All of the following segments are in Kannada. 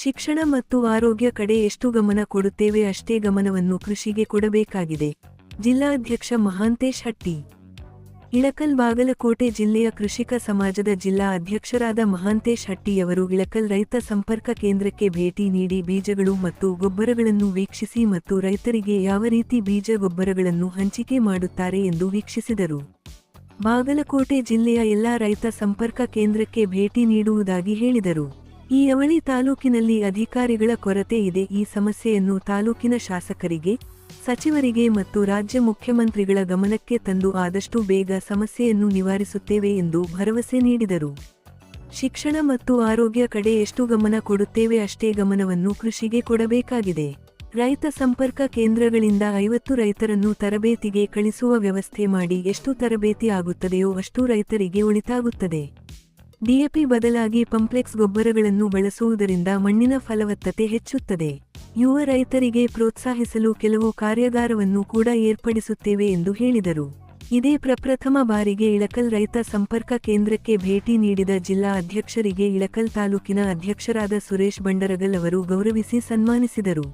ಶಿಕ್ಷಣ ಮತ್ತು ಆರೋಗ್ಯ ಕಡೆ ಎಷ್ಟು ಗಮನ ಕೊಡುತ್ತೇವೆ ಅಷ್ಟೇ ಗಮನವನ್ನು ಕೃಷಿಗೆ ಕೊಡಬೇಕಾಗಿದೆ. ಜಿಲ್ಲಾಧ್ಯಕ್ಷ ಮಹಾಂತೇಶ್ ಹಟ್ಟಿ. ಇಳಕಲ್ ಬಾಗಲಕೋಟೆ ಜಿಲ್ಲೆಯ ಕೃಷಿಕ ಸಮಾಜದ ಜಿಲ್ಲಾ ಅಧ್ಯಕ್ಷರಾದ ಮಹಾಂತೇಶ್ ಹಟ್ಟಿಯವರು ಇಳಕಲ್ ರೈತ ಸಂಪರ್ಕ ಕೇಂದ್ರಕ್ಕೆ ಭೇಟಿ ನೀಡಿ ಬೀಜಗಳು ಮತ್ತು ಗೊಬ್ಬರಗಳನ್ನು ವೀಕ್ಷಿಸಿ ಮತ್ತು ರೈತರಿಗೆ ಯಾವ ರೀತಿ ಬೀಜ ಗೊಬ್ಬರಗಳನ್ನು ಹಂಚಿಕೆ ಮಾಡುತ್ತಾರೆ ಎಂದು ವೀಕ್ಷಿಸಿದರು. ಬಾಗಲಕೋಟೆ ಜಿಲ್ಲೆಯ ಎಲ್ಲಾ ರೈತ ಸಂಪರ್ಕ ಕೇಂದ್ರಕ್ಕೆ ಭೇಟಿ ನೀಡುವುದಾಗಿ ಹೇಳಿದರು. ಈ ಅವಳಿ ತಾಲೂಕಿನಲ್ಲಿ ಅಧಿಕಾರಿಗಳ ಕೊರತೆ ಇದೆ. ಈ ಸಮಸ್ಯೆಯನ್ನು ತಾಲೂಕಿನ ಶಾಸಕರಿಗೆ, ಸಚಿವರಿಗೆ ಮತ್ತು ರಾಜ್ಯ ಮುಖ್ಯಮಂತ್ರಿಗಳ ಗಮನಕ್ಕೆ ತಂದು ಆದಷ್ಟು ಬೇಗ ಸಮಸ್ಯೆಯನ್ನು ನಿವಾರಿಸುತ್ತೇವೆ ಎಂದು ಭರವಸೆ ನೀಡಿದರು. ಶಿಕ್ಷಣ ಮತ್ತು ಆರೋಗ್ಯ ಕಡೆ ಎಷ್ಟು ಗಮನ ಕೊಡುತ್ತೇವೆ ಅಷ್ಟೇ ಗಮನವನ್ನು ಕೃಷಿಗೆ ಕೊಡಬೇಕಾಗಿದೆ. ರೈತ ಸಂಪರ್ಕ ಕೇಂದ್ರಗಳಿಂದ ಐವತ್ತು ರೈತರನ್ನು ತರಬೇತಿಗೆ ಕಳಿಸುವ ವ್ಯವಸ್ಥೆ ಮಾಡಿ ಎಷ್ಟು ತರಬೇತಿ ಆಗುತ್ತದೆಯೋ ಅಷ್ಟು ರೈತರಿಗೆ ಉಳಿತಾಗುತ್ತದೆ. ಡಿಎಪಿ ಬದಲಾಗಿ ಪಂಪ್ಲೆಕ್ಸ್ ಗೊಬ್ಬರಗಳನ್ನು ಬಳಸುವುದರಿಂದ ಮಣ್ಣಿನ ಫಲವತ್ತತೆ ಹೆಚ್ಚುತ್ತದೆ. ಯುವ ರೈತರಿಗೆ ಪ್ರೋತ್ಸಾಹಿಸಲು ಕೆಲವು ಕಾರ್ಯಾಗಾರವನ್ನು ಕೂಡ ಏರ್ಪಡಿಸುತ್ತೇವೆ ಎಂದು ಹೇಳಿದರು. ಇದೇ ಪ್ರಪ್ರಥಮ ಬಾರಿಗೆ ಇಳಕಲ್ ರೈತ ಸಂಪರ್ಕ ಕೇಂದ್ರಕ್ಕೆ ಭೇಟಿ ನೀಡಿದ ಜಿಲ್ಲಾ ಅಧ್ಯಕ್ಷರಿಗೆ ಇಳಕಲ್ ತಾಲೂಕಿನ ಅಧ್ಯಕ್ಷರಾದ ಸುರೇಶ್ ಬಂಡರಗಲ್ ಅವರು ಗೌರವಿಸಿ ಸನ್ಮಾನಿಸಿದರು.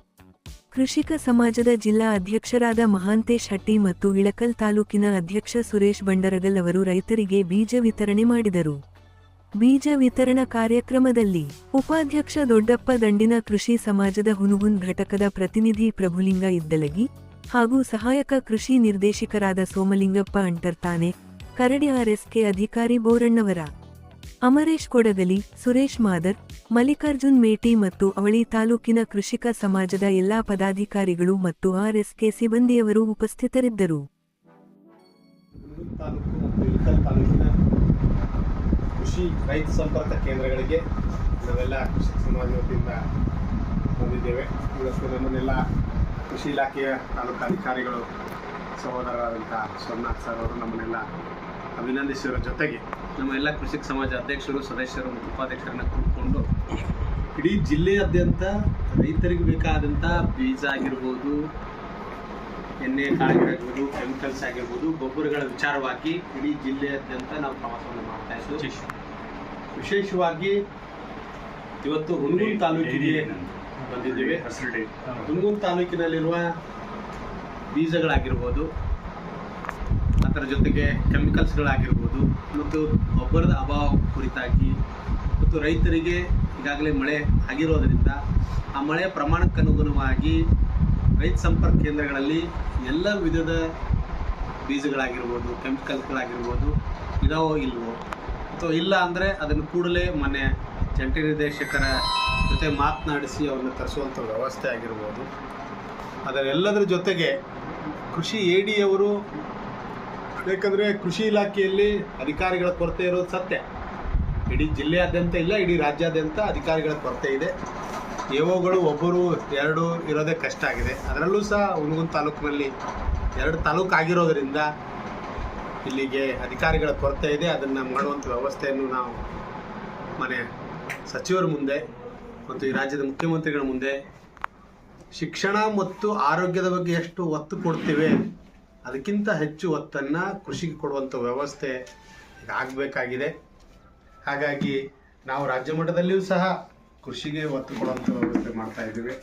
ಕೃಷಿಕ ಸಮಾಜದ ಜಿಲ್ಲಾ ಅಧ್ಯಕ್ಷರಾದ ಮಹಾಂತೇಶ್ ಹಟ್ಟಿ ಮತ್ತು ಇಳಕಲ್ ತಾಲೂಕಿನ ಅಧ್ಯಕ್ಷ ಸುರೇಶ್ ಬಂಡರಗಲ್ ಅವರು ರೈತರಿಗೆ ಬೀಜ ವಿತರಣೆ ಮಾಡಿದರು. ಬೀಜ ವಿತರಣಾ ಕಾರ್ಯಕ್ರಮದಲ್ಲಿ ಉಪಾಧ್ಯಕ್ಷ ದೊಡ್ಡಪ್ಪ ದಂಡಿನ ಕೃಷಿ ಸಮಾಜದ ಹುನುಗುನ್ ಘಟಕದ ಪ್ರತಿನಿಧಿ ಪ್ರಭುಲಿಂಗ ಇದ್ದಲಗಿ ಹಾಗೂ ಸಹಾಯಕ ಕೃಷಿ ನಿರ್ದೇಶಕರಾದ ಸೋಮಲಿಂಗಪ್ಪ ಅಂಟರ್ತಾನೆ, ಕರಡಿ ಆರ್ಎಸ್ಕೆ ಅಧಿಕಾರಿ ಬೋರಣ್ಣವರ. ಅಮರೇಶ್ ಕೊಡಗಲಿ, ಸುರೇಶ್ ಮಾದರ್, ಮಲ್ಲಿಕಾರ್ಜುನ್ ಮೇಟಿ ಮತ್ತು ಅವಳಿ ತಾಲೂಕಿನ ಕೃಷಿಕ ಸಮಾಜದ ಎಲ್ಲಾ ಪದಾಧಿಕಾರಿಗಳು ಮತ್ತು ಆರ್ಎಸ್ಕೆ ಸಿಬ್ಬಂದಿಯವರು ಉಪಸ್ಥಿತರಿದ್ದರು ಹುಣಸೂರು ತಾಲೂಕು ಮತ್ತು ಇಳಕಲ್ ತಾಲೂಕಿನ ಕೃಷಿ, ರೈತ ಸಂಪರ್ಕ ಕೇಂದ್ರಗಳಿಗೆ ನಾವೆಲ್ಲ ಕೃಷಿ ಸಮಾಜ ವತಿಯಿಂದ ಬಂದಿದ್ದೇವೆ. ಇವತ್ತು ನಮ್ಮನ್ನೆಲ್ಲ ಕೃಷಿ ಇಲಾಖೆಯ ತಾಲೂಕು ಅಧಿಕಾರಿಗಳು, ಸಹೋದರರಾದಂಥ ಸೋಮನಾಥ್ ಸರ್ ಅವರು ನಮ್ಮನ್ನೆಲ್ಲ ಅಭಿನಂದಿಸಿರೋ ಜೊತೆಗೆ ನಮ್ಮ ಎಲ್ಲ ಕೃಷಿ ಸಮಾಜ ಅಧ್ಯಕ್ಷರು, ಸದಸ್ಯರು ಮತ್ತು ಉಪಾಧ್ಯಕ್ಷರನ್ನ ಕೂತ್ಕೊಂಡು ಇಡೀ ಜಿಲ್ಲೆಯಾದ್ಯಂತ ರೈತರಿಗೆ ಬೇಕಾದಂಥ ಬೀಜ ಆಗಿರ್ಬೋದು ಎಣ್ಣೆ ಕಾಳುಗಳಾಗಿರ್ಬೋದು ಕೆಮಿಕಲ್ಸ್ ಆಗಿರ್ಬೋದು ಗೊಬ್ಬರಗಳ ವಿಚಾರವಾಗಿ ಇಡೀ ಜಿಲ್ಲೆಯಾದ್ಯಂತ ನಾವು ಪ್ರವಾಸವನ್ನು ಮಾಡ್ತಾ ಇದ್ದೀವಿ ವಿಶೇಷವಾಗಿ ಇವತ್ತು ಹುಣಗೂರು ತಾಲೂಕಿಗೆ ಬಂದಿದ್ದೇವೆ. ಹುಣಗೂರು ತಾಲೂಕಿನಲ್ಲಿರುವ ಬೀಜಗಳಾಗಿರ್ಬೋದು ಅದರ ಜೊತೆಗೆ ಕೆಮಿಕಲ್ಸ್ಗಳಾಗಿರ್ಬೋದು ಮತ್ತು ಗೊಬ್ಬರದ ಅಭಾವ ಕುರಿತಾಗಿ ಮತ್ತು ರೈತರಿಗೆ ಈಗಾಗಲೇ ಮಳೆ ಆಗಿರೋದರಿಂದ ಆ ಮಳೆಯ ಪ್ರಮಾಣಕ್ಕೆ ಅನುಗುಣವಾಗಿ ರೈತ ಸಂಪರ್ಕ ಕೇಂದ್ರಗಳಲ್ಲಿ ಎಲ್ಲ ವಿಧದ ಬೀಜಗಳಾಗಿರ್ಬೋದು, ಕೆಮಿಕಲ್ಸ್ಗಳಾಗಿರ್ಬೋದು ಇದಾವೋ ಇಲ್ವೋ? ಅಥವಾ ಇಲ್ಲ ಅಂದರೆ ಅದನ್ನು ಕೂಡಲೇ ಮೊನ್ನೆ ಜಂಟಿ ನಿರ್ದೇಶಕರ ಜೊತೆ ಮಾತನಾಡಿಸಿ ಅವ್ರನ್ನ ತರಿಸುವಂಥ ವ್ಯವಸ್ಥೆ ಆಗಿರ್ಬೋದು. ಅದರೆಲ್ಲದರ ಜೊತೆಗೆ ಕೃಷಿ ಎ ಡಿಯವರು ಯಾಕಂದರೆ ಕೃಷಿ ಇಲಾಖೆಯಲ್ಲಿ ಅಧಿಕಾರಿಗಳ ಕೊರತೆ ಇರೋದು ಸತ್ಯ. ಇಡೀ ಜಿಲ್ಲೆಯಾದ್ಯಂತ ಇಲ್ಲ, ಇಡೀ ರಾಜ್ಯಾದ್ಯಂತ ಅಧಿಕಾರಿಗಳ ಕೊರತೆ ಇದೆ. ಎಒಗಳು ಒಬ್ಬರು ಎರಡು ಇರೋದೇ ಕಷ್ಟ ಆಗಿದೆ. ಅದರಲ್ಲೂ ಸಹ ಹುನಗುಂದ ತಾಲೂಕಿನಲ್ಲಿ ಎರಡು ತಾಲೂಕು ಆಗಿರೋದರಿಂದ ಇಲ್ಲಿಗೆ ಅಧಿಕಾರಿಗಳ ಕೊರತೆ ಇದೆ. ಅದನ್ನು ಮಾಡುವಂಥ ವ್ಯವಸ್ಥೆಯನ್ನು ನಾವು ಮನೆ ಸಚಿವರ ಮುಂದೆ ಮತ್ತು ಈ ರಾಜ್ಯದ ಮುಖ್ಯಮಂತ್ರಿಗಳ ಮುಂದೆ ಶಿಕ್ಷಣ ಮತ್ತು ಆರೋಗ್ಯದ ಬಗ್ಗೆ ಎಷ್ಟು ಒತ್ತು ಕೊಡ್ತೀವಿ, ಅದಕ್ಕಿಂತ ಹೆಚ್ಚು ಒತ್ತನ್ನು ಕೃಷಿಗೆ ಕೊಡುವಂಥ ವ್ಯವಸ್ಥೆ ಆಗಬೇಕಾಗಿದೆ. ಹಾಗಾಗಿ ನಾವು ರಾಜ್ಯ ಮಟ್ಟದಲ್ಲಿಯೂ ಸಹ ಕೃಷಿಗೆ ಒತ್ತು ಕೊಡುವಂಥ ವ್ಯವಸ್ಥೆ ಮಾಡ್ತಾ ಇದ್ದೇವೆ.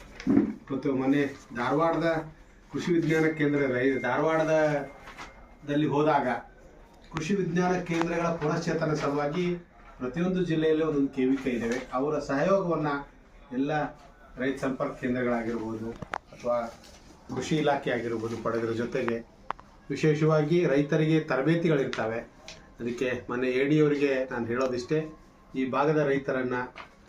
ಮತ್ತು ಮೊನ್ನೆ ಧಾರವಾಡದ ಕೃಷಿ ವಿಜ್ಞಾನ ಕೇಂದ್ರ ರೈ ಧಾರವಾಡದ ದಲ್ಲಿ ಹೋದಾಗ ಕೃಷಿ ವಿಜ್ಞಾನ ಕೇಂದ್ರಗಳ ಪುನಶ್ಚೇತನ ಸಲುವಾಗಿ ಪ್ರತಿಯೊಂದು ಜಿಲ್ಲೆಯಲ್ಲೂ ಒಂದೊಂದು ಕೇವಿಕೆ ಇದ್ದಾವೆ. ಅವರ ಸಹಯೋಗವನ್ನು ಎಲ್ಲ ರೈತ ಸಂಪರ್ಕ ಕೇಂದ್ರಗಳಾಗಿರ್ಬೋದು ಅಥವಾ ಕೃಷಿ ಇಲಾಖೆ ಆಗಿರ್ಬೋದು ಪಡೆದರ ಜೊತೆಗೆ ವಿಶೇಷವಾಗಿ ರೈತರಿಗೆ ತರಬೇತಿಗಳಿರ್ತವೆ. ಅದಕ್ಕೆ ಮೊನ್ನೆ ಎ ಡಿ ಅವರಿಗೆ ನಾನು ಹೇಳೋದಿಷ್ಟೇ, ಈ ಭಾಗದ ರೈತರನ್ನು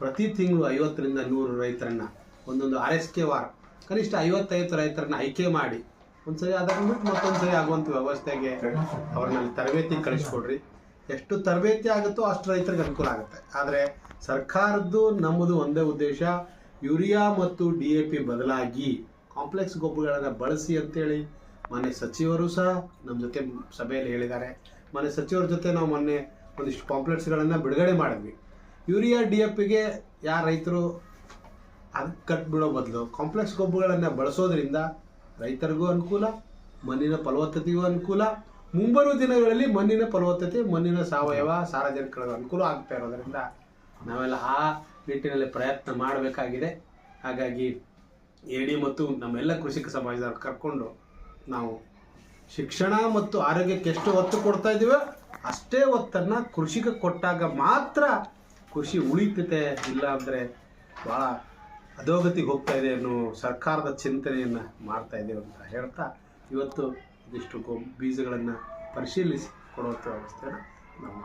ಪ್ರತಿ ತಿಂಗಳು ಐವತ್ತರಿಂದ ನೂರು ರೈತರನ್ನು, ಒಂದೊಂದು ಆರ್ ಎಸ್ ಕೆ ವಾರ್, ಕನಿಷ್ಠ ಐವತ್ತೈವತ್ತು ರೈತರನ್ನ ಆಯ್ಕೆ ಮಾಡಿ, ಒಂದ್ಸರಿ ಅದನ್ನು ಬಿಟ್ಟು ಮತ್ತೊಂದ್ಸರಿ ಆಗುವಂಥ ವ್ಯವಸ್ಥೆಗೆ ಅವ್ರನ್ನ ತರಬೇತಿ ಕಳಿಸ್ಕೊಡ್ರಿ. ಎಷ್ಟು ತರಬೇತಿ ಆಗುತ್ತೋ ಅಷ್ಟು ರೈತರಿಗೆ ಅನುಕೂಲ ಆಗುತ್ತೆ. ಆದರೆ ಸರ್ಕಾರದ್ದು ನಮ್ಮದು ಒಂದೇ ಉದ್ದೇಶ, ಯೂರಿಯಾ ಮತ್ತು ಡಿ ಎ ಪಿ ಬದಲಾಗಿ ಕಾಂಪ್ಲೆಕ್ಸ್ ಗೊಬ್ಬರಗಳನ್ನು ಬಳಸಿ ಅಂತೇಳಿ ಮೊನ್ನೆ ಸಚಿವರು ಸಹ ನಮ್ಮ ಜೊತೆ ಸಭೆಯಲ್ಲಿ ಹೇಳಿದ್ದಾರೆ. ಮೊನ್ನೆ ಸಚಿವರ ಜೊತೆ ನಾವು ಮೊನ್ನೆ ಒಂದಿಷ್ಟು ಕಾಂಪ್ಲೆಕ್ಸ್ಗಳನ್ನು ಬಿಡುಗಡೆ ಮಾಡಿದ್ವಿ. ಯೂರಿಯಾ ಡಿ ಎ ಪಿಗೆ ಯಾರು ರೈತರು ಅದು ಕಟ್ಬಿಡೋ ಬದಲು. ಕಾಂಪ್ಲೆಕ್ಸ್ ಗೊಬ್ಬರಗಳನ್ನು ಬಳಸೋದ್ರಿಂದ ರೈತರಿಗೂ ಅನುಕೂಲ, ಮಣ್ಣಿನ ಫಲವತ್ತತೆಗೂ ಅನುಕೂಲ. ಮುಂಬರುವ ದಿನಗಳಲ್ಲಿ ಮಣ್ಣಿನ ಫಲವತ್ತತೆ, ಮಣ್ಣಿನ ಸಾವಯವ, ಸಾರಜನಕಗಳ ಅನುಕೂಲ ಆಗ್ತಾ ಇರೋದರಿಂದ ನಾವೆಲ್ಲ ಆ ನಿಟ್ಟಿನಲ್ಲಿ ಪ್ರಯತ್ನ ಮಾಡಬೇಕಾಗಿದೆ. ಹಾಗಾಗಿ ಎಡಿ ಮತ್ತು ನಮ್ಮೆಲ್ಲ ಕೃಷಿಕ ಸಮಾಜದವ್ರು ಕರ್ಕೊಂಡು ನಾವು ಶಿಕ್ಷಣ ಮತ್ತು ಆರೋಗ್ಯಕ್ಕೆ ಎಷ್ಟು ಒತ್ತು ಕೊಡ್ತಾ ಇದ್ದೀವೋ ಅಷ್ಟೇ ಒತ್ತನ್ನು ಕೃಷಿಗೆ ಕೊಟ್ಟಾಗ ಮಾತ್ರ ಕೃಷಿ ಉಳಿತತೆ ಇಲ್ಲ ಅಂದರೆ ಭಾಳ ಅಧೋಗತಿಗೆ ಹೋಗ್ತಾ ಇದೆ ಅನ್ನೋ ಸರ್ಕಾರದ ಚಿಂತನೆಯನ್ನು ಮಾಡ್ತಾ ಇದ್ದೇವೆ ಅಂತ ಹೇಳ್ತಾ ಇವತ್ತು ಇದಿಷ್ಟು ಗೊ ಬೀಜಗಳನ್ನು ಪರಿಶೀಲಿಸಿ ಕೊಡುವಂಥ ವ್ಯವಸ್ಥೆನ ನಾವು